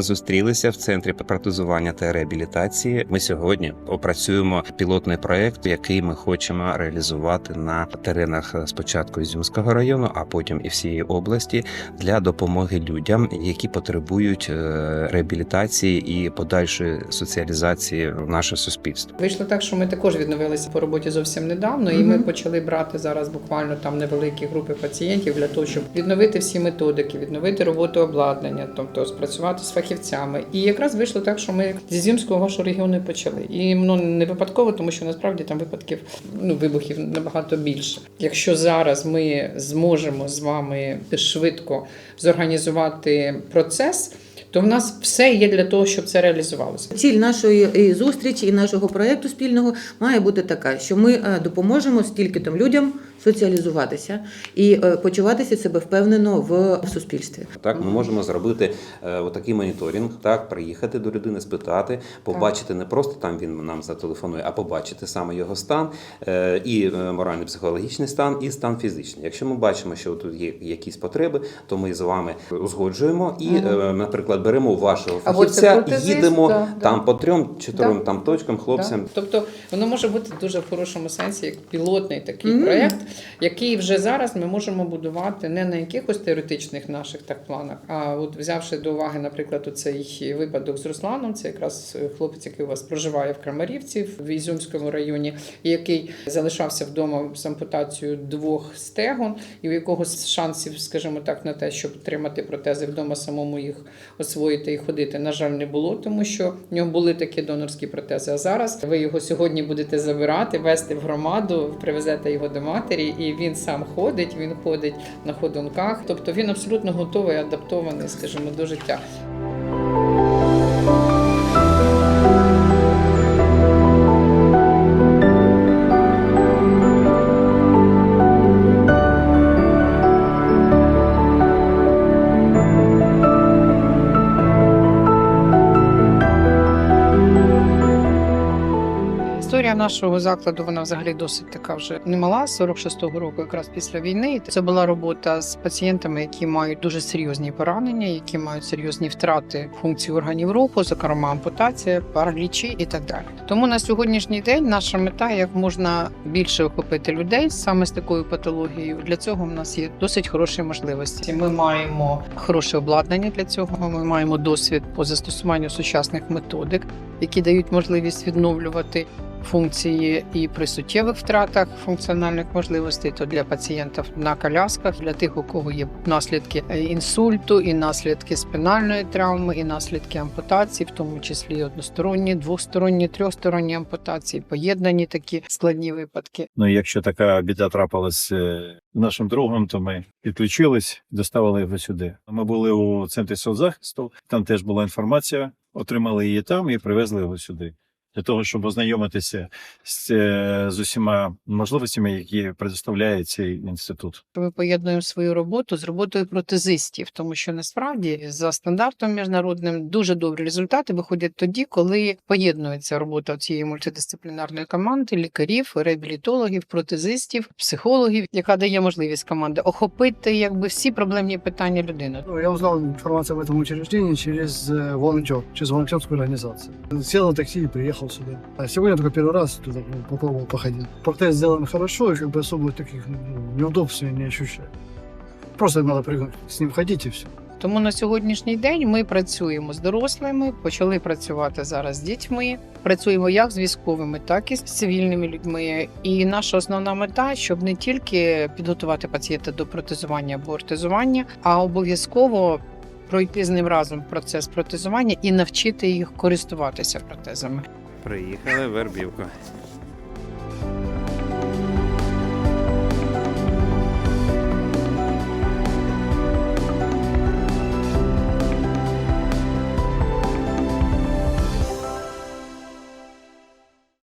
ми зустрілися в центрі протезування та реабілітації. Ми сьогодні опрацюємо пілотний проект, який ми хочемо реалізувати на теренах спочатку Ізюмського району, а потім і всієї області для допомоги людям, які потребують е, реабілітації і подальшої соціалізації в наше суспільство. Вийшло так, що ми також відновилися по роботі зовсім недавно, і ми почали брати зараз буквально там невеликі групи пацієнтів для того, щоб відновити всі методики, відновити роботу обладнання, тобто спрацювати з фахівцями. І якраз вийшло так, що ми зі Зімського вашого регіону почали. І ну не випадково, тому що насправді там випадків ну вибухів набагато більше. Якщо зараз ми зможемо з вами швидко зорганізувати процес. То в нас все є для того, щоб це реалізувалося. Ціль нашої і зустрічі і нашого проекту спільного має бути така, що ми е, допоможемо стільки там людям соціалізуватися і е, почуватися себе впевнено в суспільстві. Так, ми можемо зробити е, отакий моніторинг, так, приїхати до людини, спитати, побачити не просто там він нам зателефонує, а побачити саме його стан, е, і е, морально-психологічний стан, і стан фізичний. Якщо ми бачимо, що тут є якісь потреби, то ми з вами узгоджуємо і, е, наприклад, беремо вашого фахівця і їдемо да, там да. по трьом чотирьом Да. там точкам, хлопцям. Да. Тобто воно може бути дуже в хорошому сенсі як пілотний такий Мгм. проєкт, який вже зараз ми можемо будувати не на якихось теоретичних наших так планах, а от взявши до уваги, наприклад, оцей випадок з Русланом, це якраз хлопець, який у вас проживає в Крамарівці в Ізюмському районі, який залишався вдома з ампутацією двох стегон, і у якого шансів, скажімо так, на те, щоб отримати протези вдома, самому їх освоїти і ходити, на жаль, не було, тому що в нього були такі донорські протези. А зараз ви його сьогодні будете забирати, вести в громаду, привезете його до матері, і він сам ходить. Він ходить на ходунках. Тобто він абсолютно готовий, адаптований, скажімо, до життя. Історія нашого закладу вона взагалі досить така вже немала. з 46-го року, якраз після війни. Це була робота з пацієнтами, які мають дуже серйозні поранення, які мають серйозні втрати функцій органів руху, зокрема ампутація, паралічі і так далі. Тому на сьогоднішній день наша мета як можна більше охопити людей саме з такою патологією. Для цього в нас є досить хороші можливості. Ми маємо хороше обладнання для цього. Ми маємо досвід по застосуванню сучасних методик, які дають можливість відновлювати функції і при суттєвих втратах функціональних можливостей, то для пацієнтів на колясках, для тих, у кого є наслідки е, інсульту, і наслідки спинальної травми, і наслідки ампутації, в тому числі односторонні, двосторонні, трьохсторонні ампутації, поєднані такі складні випадки. Ну, якщо така біда трапилась е, нашим другом, то ми підключились, доставили його сюди. Ми були у центрі соцзахисту, там теж була інформація, отримали її там і привезли його сюди. Для того, щоб ознайомитися з, е, з усіма можливостями, які предоставляє цей інститут. Ми поєднуємо свою роботу з роботою протезистів, тому що насправді за стандартом міжнародним дуже добрі результати виходять тоді, коли поєднується робота цієї мультидисциплінарної команди лікарів, реабілітологів, протезистів, психологів, яка дає можливість команди охопити якби всі проблемні питання людини. Ну, Я узнал информацию об этом учреждении через э, волонтер, через волонтерскую организацию. Сел на такси и приехал сюда. А сегодня только первый раз туда ну, попробовал походить. Протез сделан хорошо, и как бы особо таких ну, неудобств я не ощущаю. Просто надо привыкнуть с ним ходить и все. Тому на сьогоднішній день ми працюємо з дорослими, почали працювати зараз з дітьми. Працюємо як з військовими, так і з цивільними людьми. І наша основна мета, щоб не тільки підготувати пацієнта до протезування або ортезування, а обов'язково пройти з ним разом процес протезування і навчити їх користуватися протезами. Приїхали в Вербівку.